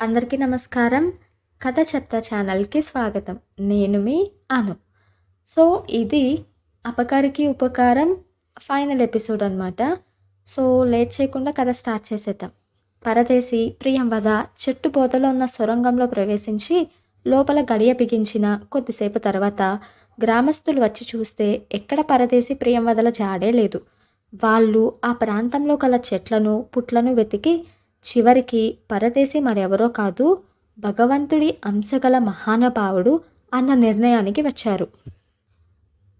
అందరికీ నమస్కారం. కథ చెప్తా ఛానల్కి స్వాగతం. నేను మీ అను. సో ఇది అపకారికి ఉపకారం ఫైనల్ ఎపిసోడ్ అనమాట సో లేట్ చేయకుండా కథ స్టార్ట్ చేసేద్దాం. పరదేశి ప్రియంవద చెట్టు పోతలో ఉన్న సొరంగంలో ప్రవేశించి లోపల గడియ బిగించిన కొద్దిసేపు తర్వాత గ్రామస్తులు వచ్చి చూస్తే ఎక్కడ పరదేశి ప్రియంవదల జాడే లేదు. వాళ్ళు ఆ ప్రాంతంలో గల చెట్లను పుట్లను వెతికి చివరికి పరదేశి మరెవరో కాదు భగవంతుడి అంశగల మహానుభావుడు అన్న నిర్ణయానికి వచ్చారు.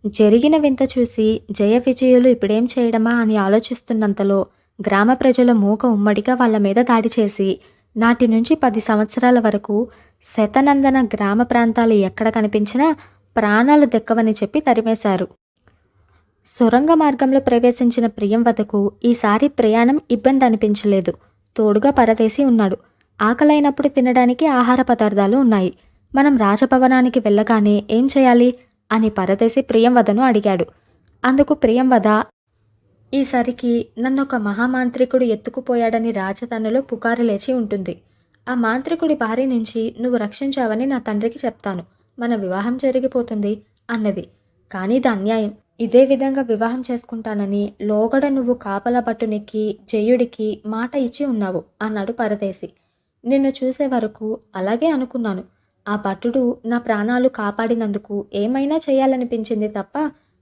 జరిగిన వింత చూసి జయ విజయులు ఇప్పుడేం చేయడమా అని ఆలోచిస్తున్నంతలో గ్రామ ప్రజల మూక ఉమ్మడిగా వాళ్ళ మీద దాడి చేసి నాటి నుంచి పది సంవత్సరాల వరకు శతనందన గ్రామ ప్రాంతాలు ఎక్కడ కనిపించినా ప్రాణాలు దక్కవని చెప్పి తరిమేశారు. సొరంగ మార్గంలో ప్రవేశించిన ప్రియం వద్దకు ఈసారి ప్రయాణం ఇబ్బంది అనిపించలేదు. తోడుగా పరదేసి ఉన్నాడు. ఆకలైనప్పుడు తినడానికి ఆహార పదార్థాలు ఉన్నాయి. మనం రాజభవనానికి వెళ్ళగానే ఏం చేయాలి? అని పరదేశి ప్రియంవదను అడిగాడు. అందుకు ప్రియంవద ఈసరికి నన్ను ఒక మహామాంత్రికుడు ఎత్తుకుపోయాడని రాజధానిలో పుకారు లేచి ఉంటుంది. ఆ మాంత్రికుడి బారి నుంచి నువ్వు రక్షించావని నా తండ్రికి చెప్తాను. మన వివాహం జరిగిపోతుంది అన్నది. కానీ ఇది అన్యాయం. ఇదే విధంగా వివాహం చేసుకుంటానని లోగడ నువ్వు కాపల పట్టునికి జయుడికి మాట ఇచ్చి ఉన్నావు అన్నాడు పరదేశి. నిన్ను చూసే వరకు అలాగే అనుకున్నాను. ఆ పట్టుడు నా ప్రాణాలు కాపాడినందుకు ఏమైనా చేయాలనిపించింది తప్ప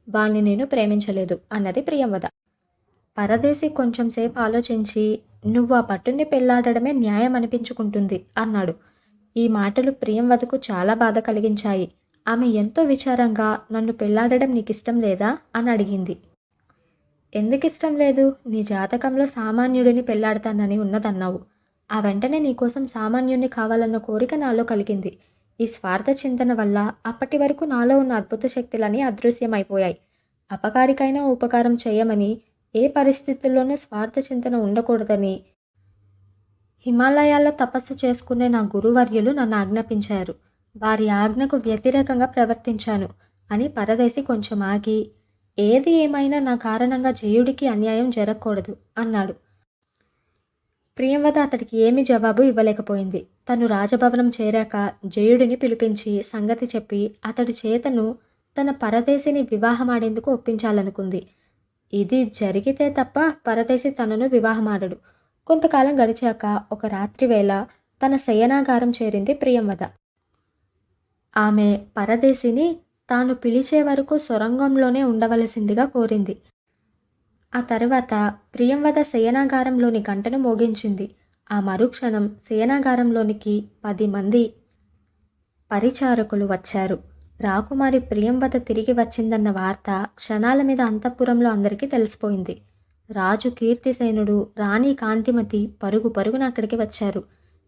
వాణ్ణి నేను ప్రేమించలేదు అన్నది ప్రియంవద. పరదేశి కొంచెం సేపు ఆలోచించి నువ్వు ఆ భట్టుని పెళ్ళాడడమే న్యాయం అనిపించుకుంటుంది అన్నాడు. ఈ మాటలు ప్రియంవదకు చాలా బాధ కలిగించాయి. ఆమె ఎంతో విచారంగా నన్ను పెళ్ళాడడం నీకు ఇష్టం లేదా? అని అడిగింది. ఎందుకు ఇష్టం లేదు? నీ జాతకంలో సామాన్యుడిని పెళ్ళాడతానని ఉన్నదన్నావు. ఆ వెంటనే నీకోసం సామాన్యుణ్ణి కావాలన్న కోరిక నాలో కలిగింది. ఈ స్వార్థ చింతన వల్ల అప్పటి వరకు నాలో ఉన్న అద్భుత శక్తులని అదృశ్యమైపోయాయి. అపకారికైనా ఉపకారం చేయమని ఏ పరిస్థితుల్లోనూ స్వార్థ చింతన ఉండకూడదని హిమాలయాల్లో తపస్సు చేసుకునే నా గురువర్యులు నన్ను ఆజ్ఞాపించారు. వారి ఆజ్ఞకు వ్యతిరేకంగా ప్రవర్తించాను అని పరదేశి కొంచెం ఆగి ఏది ఏమైనా నా కారణంగా జయుడికి అన్యాయం జరగకూడదు అన్నాడు. ప్రియంవద అతడికి ఏమీ జవాబు ఇవ్వలేకపోయింది. తను రాజభవనం చేరాక జయుడిని పిలిపించి సంగతి చెప్పి అతడి చేతను తన పరదేశిని వివాహమాడేందుకు ఒప్పించాలనుకుంది. ఇది జరిగితే తప్ప పరదేశి తనను వివాహమాడడు. కొంతకాలం గడిచాక ఒక రాత్రి వేళ తన శయనాగారం చేరింది ప్రియంవద. ఆమె పరదేశిని తాను పిలిచే వరకు సొరంగంలోనే ఉండవలసిందిగా కోరింది. ఆ తర్వాత ప్రియంవద శయనాగారంలోని గంటను మోగించింది. ఆ మరుక్షణం శయనాగారంలోనికి పది మంది పరిచారకులు వచ్చారు. రాకుమారి ప్రియంవద తిరిగి వచ్చిందన్న వార్త క్షణాల మీద అంతఃపురంలో అందరికీ తెలిసిపోయింది. రాజు కీర్తిసేనుడు రాణి కాంతిమతి పరుగు పరుగున అక్కడికి వచ్చారు.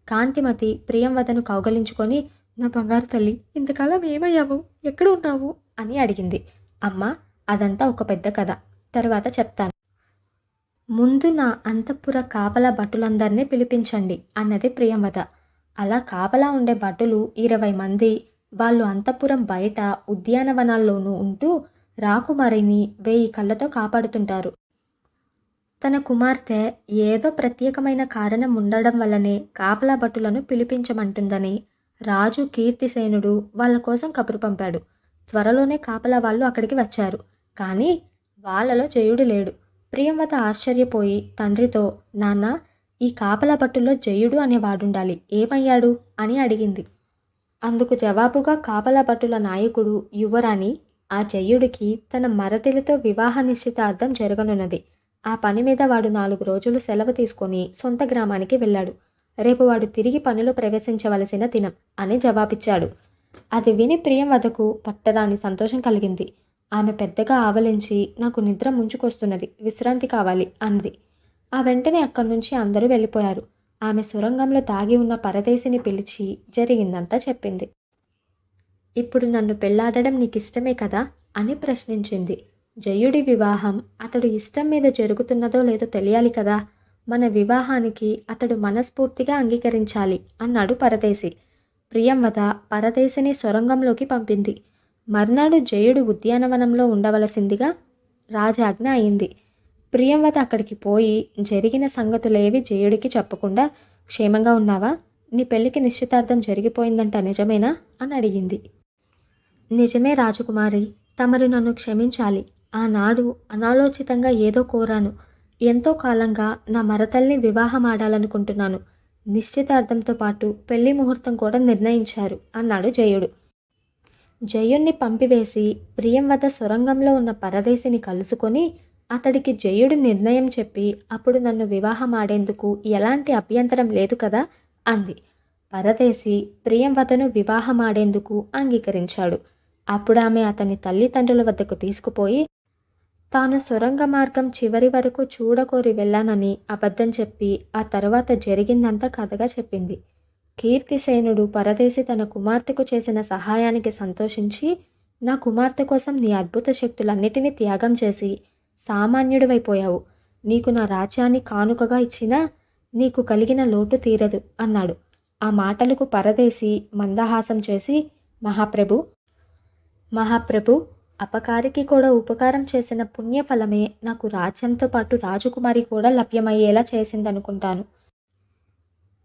కాంతిమతి ప్రియంవదను కౌగలించుకొని నా బంగారు తల్లి ఇంతకాలం ఏమయ్యావు? ఎక్కడ ఉన్నావు? అని అడిగింది. అమ్మ అదంతా ఒక పెద్ద కథ. తర్వాత చెప్తాను. ముందు నా అంతఃపుర కాపలా భటులందరినీ పిలిపించండి అన్నది ప్రియంవద. అలా కాపలా ఉండే భటులు ఇరవై మంది వాళ్ళు అంతఃపురం బయట ఉద్యానవనాల్లోనూ ఉంటూ రాకుమారిని వేయి కళ్ళతో కాపాడుతుంటారు. తన కుమార్తె ఏదో ప్రత్యేకమైన కారణం ఉండడం వల్లనే కాపలా భటులను పిలిపించమంటుందని రాజు కీర్తిసేనుడు వాళ్ళ కోసం కబురు పంపాడు. త్వరలోనే కాపలా వాళ్ళు అక్కడికి వచ్చారు. కానీ వాళ్ళలో జయుడు లేడు. ప్రియంవత ఆశ్చర్యపోయి తండ్రితో నాన్న ఈ కాపలా పట్టులో జయుడు అనేవాడుండాలి ఏమయ్యాడు? అని అడిగింది. అందుకు జవాబుగా కాపలా పట్టుల నాయకుడు యువరాణి ఆ జయుడికి తన మరతిలతో వివాహ నిశ్చితార్థం జరగనున్నది. ఆ పని మీద వాడు నాలుగు రోజులు సెలవు తీసుకొని సొంత గ్రామానికి వెళ్ళాడు. రేపు వాడు తిరిగి పనిలో ప్రవేశించవలసిన దినం అని జవాబిచ్చాడు. అది విని ప్రియం వదకు పట్టరాని సంతోషం కలిగింది. ఆమె పెద్దగా ఆవలించి నాకు నిద్ర ముంచుకొస్తున్నది విశ్రాంతి కావాలి అంది. ఆ వెంటనే అక్కడి నుంచి అందరూ వెళ్ళిపోయారు. ఆమె సొరంగంలో దాగి ఉన్న పరదేశిని పిలిచి జరిగిందంతా చెప్పింది. ఇప్పుడు నన్ను పెళ్ళాడడం నీకు ఇష్టమే కదా? అని ప్రశ్నించింది. జయుడి వివాహం అతడు ఇష్టం మీద జరుగుతున్నదో లేదో తెలియాలి కదా? మన వివాహానికి అతడు మనస్ఫూర్తిగా అంగీకరించాలి అన్నాడు పరదేశి. ప్రియంవద పరదేశిని సొరంగంలోకి పంపింది. మర్నాడు జయుడు ఉద్యానవనంలో ఉండవలసిందిగా రాజాజ్ఞ అయింది. ప్రియంవద అక్కడికి పోయి జరిగిన సంగతులేవి జయుడికి చెప్పకుండా క్షేమంగా ఉన్నావా? నీ పెళ్ళికి నిశ్చితార్థం జరిగిపోయిందంట నిజమేనా అని అడిగింది. నిజమే రాజకుమారి తమరు నన్ను క్షమించాలి. ఆనాడు అనాలోచితంగా ఏదో కోరాను. ఎంతో కాలంగా నా మరతల్ని వివాహం ఆడాలనుకుంటున్నాను. నిశ్చితార్థంతో పాటు పెళ్ళి ముహూర్తం కూడా నిర్ణయించారు అన్నాడు జయుడు. జయుణ్ణి పంపివేసి ప్రియం వద్ద సొరంగంలో ఉన్న పరదేశిని కలుసుకొని అతడికి జయుడు నిర్ణయం చెప్పి అప్పుడు నన్ను వివాహం ఆడేందుకు ఎలాంటి అభ్యంతరం లేదు కదా అంది. పరదేశి ప్రియం వదను వివాహం ఆడేందుకు అంగీకరించాడు. అప్పుడు ఆమె అతని తల్లిదండ్రుల వద్దకు తీసుకుపోయి తాను సొరంగ మార్గం చివరి వరకు చూడకోరి వెళ్ళానని అబద్ధం చెప్పి ఆ తర్వాత జరిగిందంతా కథగా చెప్పింది. కీర్తిసేనుడు పరదేశి తన కుమార్తెకు చేసిన సహాయానికి సంతోషించి నా కుమార్తె కోసం నీ అద్భుత శక్తులన్నిటినీ త్యాగం చేసి సామాన్యుడివైపోయావు. నీకు నా రాజ్యాన్ని కానుకగా ఇచ్చినా నీకు కలిగిన లోటు తీరదు అన్నాడు. ఆ మాటలకు పరదేశి మందహాసం చేసి మహాప్రభు మహాప్రభు అపకారికి కూడా ఉపకారం చేసిన పుణ్యఫలమే నాకు రాజ్యంతో పాటు రాజకుమారి కూడా లభ్యమయ్యేలా చేసిందనుకుంటాను.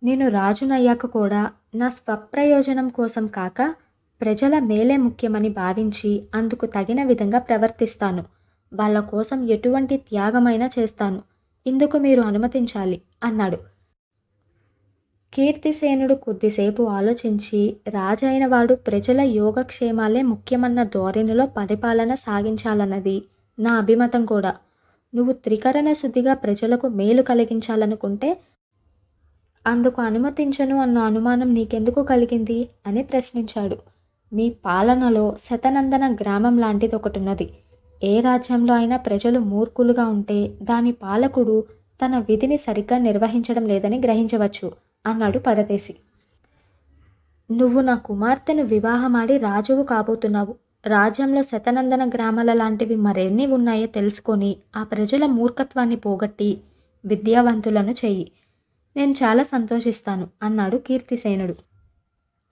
నేను రాజునయ్యాక కూడా నా స్వప్రయోజనం కోసం కాక ప్రజల మేలే ముఖ్యమని భావించి అందుకు తగిన విధంగా ప్రవర్తిస్తాను. వాళ్ళ కోసం ఎటువంటి త్యాగమైనా చేస్తాను. ఇందుకు మీరు అనుమతించాలి అన్నాడు. కీర్తిసేనుడు కొద్దిసేపు ఆలోచించి రాజైన వాడు ప్రజల యోగక్షేమాలే ముఖ్యమన్న ధోరణిలో పరిపాలన సాగించాలన్నది నా అభిమతం కూడా. నువ్వు త్రికరణ శుద్ధిగా ప్రజలకు మేలు కలిగించాలనుకుంటే అందుకు అనుమతించను అన్న అనుమానం నీకెందుకు కలిగింది? అని ప్రశ్నించాడు. మీ పాలనలో శతనందన గ్రామం లాంటిది ఒకటి ఉన్నది ఏ రాజ్యంలో అయినా ప్రజలు మూర్ఖులుగా ఉంటే దాని పాలకుడు తన విధిని సరిగ్గా నిర్వహించడం లేదని గ్రహించవచ్చు. అన్నాడు పరదేశి. నువ్వు నా కుమార్తెను వివాహమాడి రాజువు కాబోతున్నావు. రాజ్యంలో శతనందన గ్రామాల లాంటివి మరెన్ని ఉన్నాయో తెలుసుకొని ఆ ప్రజల మూర్ఖత్వాన్ని పోగొట్టి విద్యావంతులను చెయ్యి. నేను చాలా సంతోషిస్తాను అన్నాడు కీర్తిసేనుడు.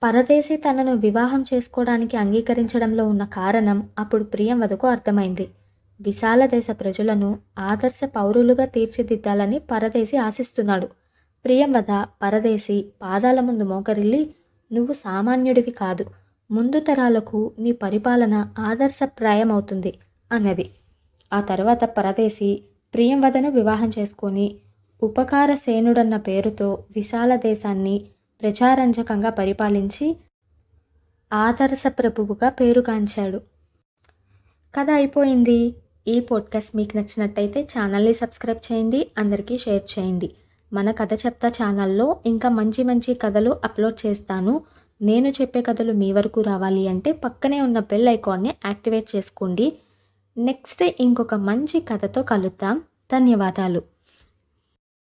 పరదేశి తనను వివాహం చేసుకోవడానికి అంగీకరించడంలో ఉన్న కారణం అప్పుడు ప్రియంవదకు అర్థమైంది. విశాల దేశ ప్రజలను ఆదర్శ పౌరులుగా తీర్చిదిద్దాలని పరదేశి ఆశిస్తున్నాడు. ప్రియంవద పరదేశి పాదాల ముందు మోకరిల్లి నువ్వు సామాన్యుడివి కాదు. ముందు తరాలకు నీ పరిపాలన ఆదర్శప్రాయమవుతుంది అన్నది. ఆ తర్వాత పరదేశి ప్రియంవదను వివాహం చేసుకొని ఉపకారసేనుడన్న పేరుతో విశాల దేశాన్ని ప్రజారంజకంగా పరిపాలించి ఆదర్శ ప్రభువుగా పేరుగాంచాడు. కథ అయిపోయింది. ఈ పోడ్కాస్ట్ మీకు నచ్చినట్టయితే ఛానల్ని సబ్స్క్రైబ్ చేయండి. అందరికీ షేర్ చేయండి. మన కథ చెప్తా ఛానల్లో ఇంకా మంచి మంచి కథలు అప్లోడ్ చేస్తాను. నేను చెప్పే కథలు మీ వరకు రావాలి అంటే పక్కనే ఉన్న బెల్ ఐకాన్ని యాక్టివేట్ చేసుకోండి. నెక్స్ట్ ఇంకొక మంచి కథతో కలుద్దాం. ధన్యవాదాలు.